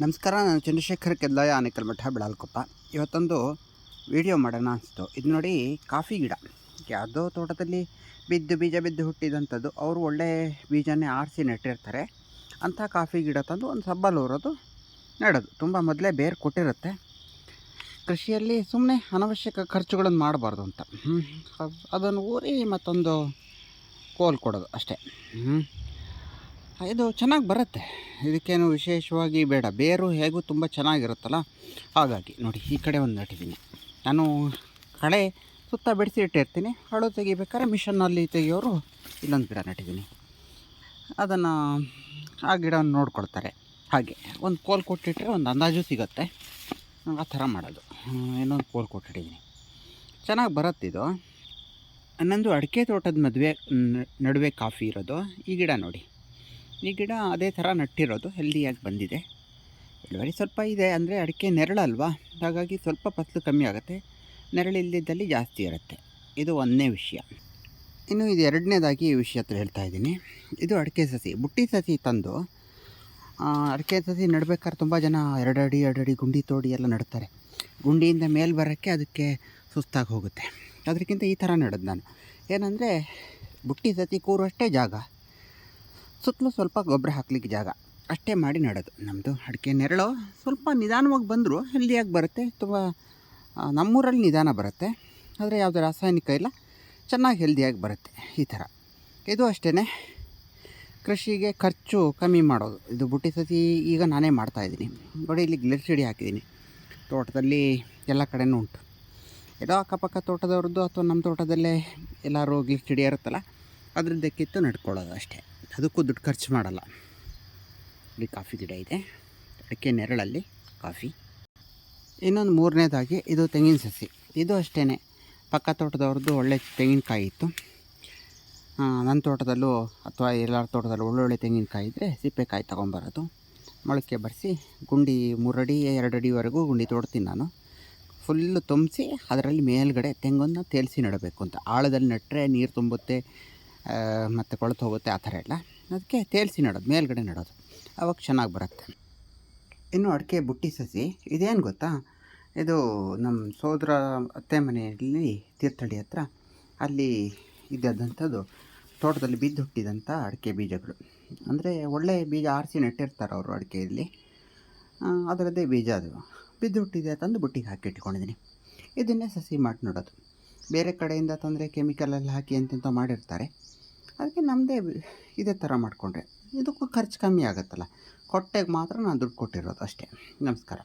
ನಮಸ್ಕಾರ, ನಾನು ಚಂದ್ರಶೇಖರ್ ಕೆದ್ಲಾಯ, ಆನೇಕಲ್ ಮಠ, ಬೆಳಾಲ್ಕೊಪ್ಪ. ಇವತ್ತೊಂದು ವಿಡಿಯೋ ಮಾಡೋಣ ಅನಿಸ್ತು. ಇದು ನೋಡಿ ಕಾಫಿ ಗಿಡ. ಯಾವುದೋ ತೋಟದಲ್ಲಿ ಬಿದ್ದು ಬೀಜ ಬಿದ್ದು ಹುಟ್ಟಿದಂಥದ್ದು. ಅವರು ಒಳ್ಳೆ ಬೀಜನೇ ಆರಿಸಿ ನೆಟ್ಟಿರ್ತಾರೆ. ಅಂಥ ಕಾಫಿ ಗಿಡ ತಂದು ಒಂದು ಸಬ್ಬಲ್ಲಿ ನೆಡೋದು. ತುಂಬ ಮೊದಲೇ ಬೇರು ಕೊಟ್ಟಿರುತ್ತೆ. ಕೃಷಿಯಲ್ಲಿ ಸುಮ್ಮನೆ ಅನವಶ್ಯಕ ಖರ್ಚುಗಳನ್ನು ಮಾಡಬಾರ್ದು ಅಂತ. ಅದನ್ನು ಊರಿ ಮತ್ತೊಂದು ಕೋಲ್ ಕೊಡೋದು ಅಷ್ಟೇ. ಇದು ಚೆನ್ನಾಗಿ ಬರುತ್ತೆ. ಇದಕ್ಕೇನು ವಿಶೇಷವಾಗಿ ಬೇಡ. ಬೇರು ಹೇಗೂ ತುಂಬ ಚೆನ್ನಾಗಿರುತ್ತಲ್ಲ? ಹಾಗಾಗಿ ನೋಡಿ, ಈ ಕಡೆ ಒಂದು ನೆಟ್ಟಿದ್ದೀನಿ ನಾನು ಕಳೆ ಸುತ್ತ ಬಿಡಿಸಿ ಇಟ್ಟಿರ್ತೀನಿ. ಹಳು ತೆಗಿಬೇಕಾದ್ರೆ ಮಿಷನ್ನಲ್ಲಿ ತೆಗಿಯೋರು ಇಲ್ಲೊಂದು ಗಿಡ ನೆಟ್ಟಿದ್ದೀನಿ. ಅದನ್ನು ಆ ಗಿಡವನ್ನು ನೋಡ್ಕೊಳ್ತಾರೆ. ಹಾಗೆ ಒಂದು ಕೋಲ್ ಕೊಟ್ಟಿಟ್ಟರೆ ಒಂದು ಅಂದಾಜು ಸಿಗುತ್ತೆ. ಆ ಥರ ಮಾಡೋದು. ಇನ್ನೊಂದು ಕೋಲ್ ಕೊಟ್ಟಿಟ್ಟಿದ್ದೀನಿ. ಚೆನ್ನಾಗಿ ಬರುತ್ತಿದು ನಂದು ಅಡಿಕೆ ತೋಟದ ಮದುವೆ ನಡುವೆ ಕಾಫಿ ಇರೋದು. ಈ ಗಿಡ ನೋಡಿ. ಈ ಗಿಡ ಅದೇ ಥರ ನಟ್ಟಿರೋದು ಹೆಲ್ದಿಯಾಗಿ ಬಂದಿದೆ. ಇಳುವರಿ ಸ್ವಲ್ಪ ಇದೆ ಅಂದರೆ ಅಡಿಕೆ ನೆರಳಲ್ವಾ? ಹಾಗಾಗಿ ಸ್ವಲ್ಪ ಫಸಲು ಕಮ್ಮಿ ಆಗುತ್ತೆ. ನೆರಳಿಲ್ಲದಲ್ಲಿ ಜಾಸ್ತಿ ಇರುತ್ತೆ. ಇದು ಒಂದನೇ ವಿಷಯ. ಇನ್ನು ಇದು ಎರಡನೇದಾಗಿ ಈ ವಿಷಯ ಹತ್ರ ಹೇಳ್ತಾ ಇದ್ದೀನಿ. ಇದು ಅಡಿಕೆ ಸಸಿ. ಬುಟ್ಟಿ ಸಸಿ ತಂದು ಅಡಿಕೆ ಸಸಿ ನೆಡ್ಬೇಕಾದ್ರೆ ತುಂಬ ಜನ ಎರಡು ಅಡಿ ಎರಡು ಅಡಿ ಗುಂಡಿ ತೋಡಿ ಎಲ್ಲ ನೆಡ್ತಾರೆ. ಗುಂಡಿಯಿಂದ ಮೇಲೆ ಬರೋಕ್ಕೆ ಅದಕ್ಕೆ ಸುಸ್ತಾಗಿ ಹೋಗುತ್ತೆ. ಅದಕ್ಕಿಂತ ಈ ಥರ ನಡೆದು ನಾನು. ಏನಂದರೆ ಬುಟ್ಟಿ ಸಸಿ ಕೂರುವಷ್ಟೇ ಜಾಗ. ಸುತ್ತಲೂ ಸ್ವಲ್ಪ ಗೊಬ್ಬರ ಹಾಕ್ಲಿಕ್ಕೆ ಜಾಗ. ಅಷ್ಟೇ ಮಾಡಿ ನಡೋದು. ನಮ್ಮದು ಅಡಿಕೆ ನೆರಳು ಸ್ವಲ್ಪ ನಿಧಾನವಾಗಿ ಬಂದರೂ ಹೆಲ್ದಿಯಾಗಿ ಬರುತ್ತೆ. ತುಂಬ ನಮ್ಮೂರಲ್ಲಿ ನಿಧಾನ ಬರುತ್ತೆ. ಆದರೆ ಯಾವುದೇ ರಾಸಾಯನಿಕ ಇಲ್ಲ. ಚೆನ್ನಾಗಿ ಹೆಲ್ದಿಯಾಗಿ ಬರುತ್ತೆ ಈ ಥರ. ಇದು ಅಷ್ಟೇ ಕೃಷಿಗೆ ಖರ್ಚು ಕಮ್ಮಿ ಮಾಡೋದು. ಇದು ಬುಟ್ಟಿ ಸತಿ ಈಗ ನಾನೇ ಮಾಡ್ತಾಯಿದ್ದೀನಿ ನೋಡಿ, ಇಲ್ಲಿ ಗ್ಲಿರ್ಸಿಡಿ ಹಾಕಿದ್ದೀನಿ. ತೋಟದಲ್ಲಿ ಎಲ್ಲ ಕಡೆನೂ ಉಂಟು. ಏನೋ ಅಕ್ಕಪಕ್ಕ ತೋಟದವ್ರದ್ದು ಅಥವಾ ನಮ್ಮ ತೋಟದಲ್ಲೇ ಎಲ್ಲರೂ ಗ್ಲಿರ್ಸಿಡಿ ಇರುತ್ತಲ್ಲ ಅದರಿಂದ ಕಿತ್ತು ನಡ್ಕೊಳ್ಳೋದು ಅಷ್ಟೇ. ಅದಕ್ಕೂ ದುಡ್ಡು ಖರ್ಚು ಮಾಡಲ್ಲ. ಇಲ್ಲಿ ಕಾಫಿ ಗಿಡ ಇದೆ. ಅದಕ್ಕೆ ನೆರಳಲ್ಲಿ ಕಾಫಿ. ಇನ್ನೊಂದು ಮೂರನೇದಾಗಿ ಇದು ತೆಂಗಿನ ಸಸಿ. ಇದು ಅಷ್ಟೇ ಪಕ್ಕ ತೋಟದವ್ರದ್ದು ಒಳ್ಳೆ ತೆಂಗಿನಕಾಯಿ ಇತ್ತು. ನನ್ನ ತೋಟದಲ್ಲೂ ಅಥವಾ ಎಲ್ಲರ ತೋಟದಲ್ಲೂ ಒಳ್ಳೊಳ್ಳೆ ತೆಂಗಿನಕಾಯಿ ಇದ್ದರೆ ಸಿಪ್ಪೆಕಾಯಿ ತೊಗೊಂಬರೋದು. ಮೊಳಕೆ ಬರೆಸಿ ಗುಂಡಿ ಮೂರಡಿ, ಎರಡಡಿವರೆಗೂ ಗುಂಡಿ ತೋಡ್ತೀನಿ ನಾನು. ಫುಲ್ಲು ತುಂಬಿಸಿ ಅದರಲ್ಲಿ ಮೇಲ್ಗಡೆ ತೆಂಗನ್ನು ತೇಲಿಸಿ ನೆಡಬೇಕು ಅಂತ. ಆಳದಲ್ಲಿ ನೆಟ್ಟರೆ ನೀರು ತುಂಬುತ್ತೆ. ಮತ್ತು ಕೊಳೆತು ಹೋಗುತ್ತೆ ಆ ಥರ ಎಲ್ಲ. ಅದಕ್ಕೆ ತೇಲ್ಸಿ ನೆಡೋದು, ಮೇಲ್ಗಡೆ ನೆಡೋದು. ಅವಾಗ ಚೆನ್ನಾಗಿ ಬರುತ್ತೆ. ಇನ್ನು ಅಡಿಕೆ ಬುಟ್ಟಿ ಸಸಿ, ಇದೇನು ಗೊತ್ತಾ? ಇದು ನಮ್ಮ ಸೋದರ ಅತ್ತೆ ಮನೆಯಲ್ಲಿ ತೀರ್ಥಹಳ್ಳಿ ಹತ್ರ, ಅಲ್ಲಿ ಇದ್ದಂಥದ್ದು ತೋಟದಲ್ಲಿ ಬಿದ್ದು ಹುಟ್ಟಿದಂಥ ಅಡಿಕೆ ಬೀಜಗಳು. ಅಂದರೆ ಒಳ್ಳೆ ಬೀಜ ಆರಿಸಿ ನೆಟ್ಟಿರ್ತಾರೆ ಅವರು ಅಡಿಕೆಯಲ್ಲಿ. ಅದರದ್ದೇ ಬೀಜ ಅದು. ಬಿದ್ದು ಹುಟ್ಟಿದೆ ತಂದು ಬುಟ್ಟಿಗೆ ಹಾಕಿ ಇಟ್ಕೊಂಡಿದ್ದೀನಿ. ಇದನ್ನೇ ಸಸಿ ಮಾಡಿ ನೋಡೋದು. ಬೇರೆ ಕಡೆಯಿಂದ ತಂದರೆ ಕೆಮಿಕಲಲ್ಲಿ ಹಾಕಿ ಎಂತೆಂಥ ಮಾಡಿರ್ತಾರೆ. ಅದಕ್ಕೆ ನಮ್ಮದೇ ಇದೇ ಥರ ಮಾಡಿಕೊಂಡ್ರೆ. ಇದಕ್ಕೂ ಖರ್ಚು ಕಮ್ಮಿ ಆಗುತ್ತಲ್ಲ. ಕೊಟ್ಟೆಗೆ ಮಾತ್ರ ನಾನು ದುಡ್ಡು ಕೊಟ್ಟಿರೋದು ಅಷ್ಟೇ. ನಮಸ್ಕಾರ.